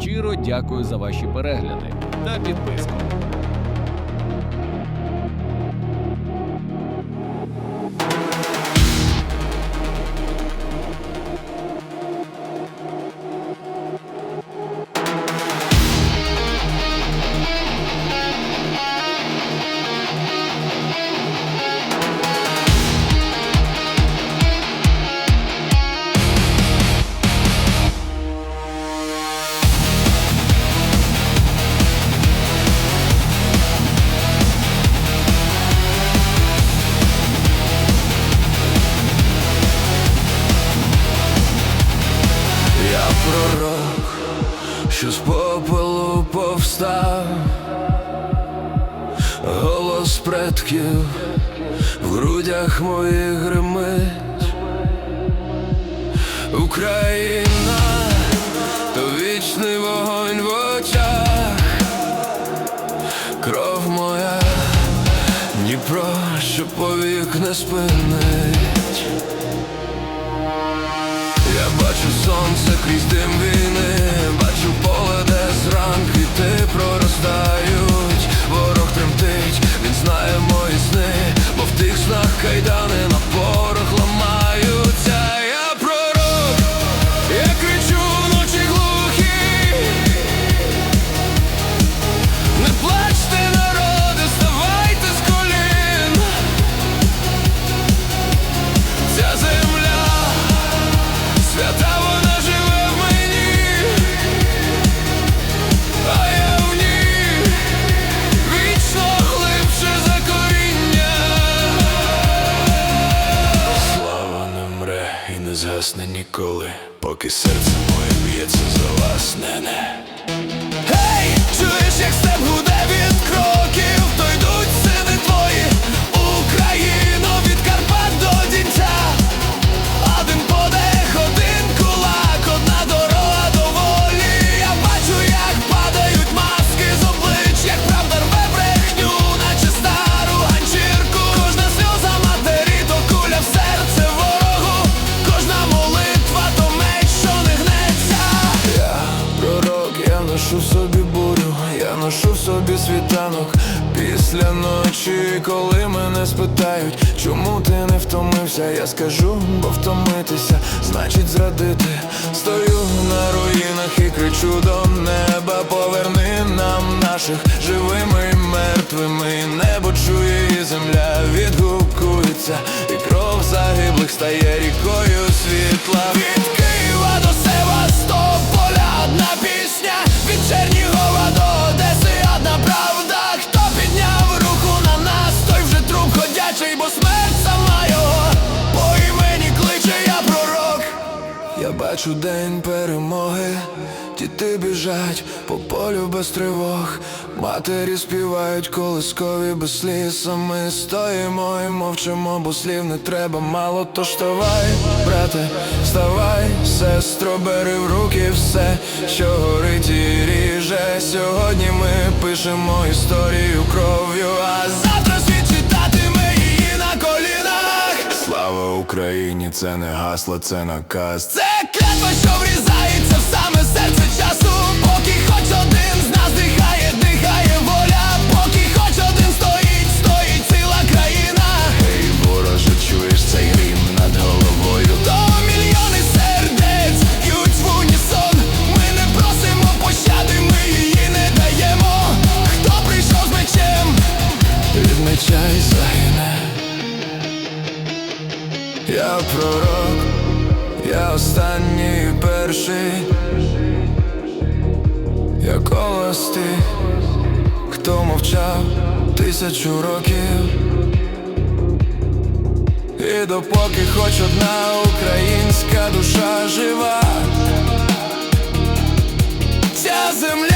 Щиро дякую за ваші перегляди та підписку. Пророк, що з попелу повстав, голос предків в грудях моїх гримить. Україна, то вічний вогонь в очах, кров моя, Дніпро, що повік не спинить. крізь дим згасне ніколи, поки серце моє б'ється за власнене Гей, hey! чуєш, як степ гуде світанок після ночі, коли мене спитають, чому ти не втомився, я скажу, бо втомитися, значить зрадити. Стою на руїнах і кричу до неба, поверни нам наших живими і мертвими. Небо чує і земля відгукується, і кров загиблих стає рікою світла. Бачу день перемоги, діти біжать по полю без тривог, матері співають колискові без сліз, ми стоїмо і мовчимо, бо слів не треба мало, то вставай, брате, вставай, сестро, бери в руки все, що горить і ріже. Сьогодні ми пишемо історію кров'ю, а завтра світ Слава Україні, це не гасло, це наказ. Це клятва, що врізається Я пророк, я останній перший, я колос тих, хто мовчав тисячу років. І допоки хоч одна українська душа жива, ця земля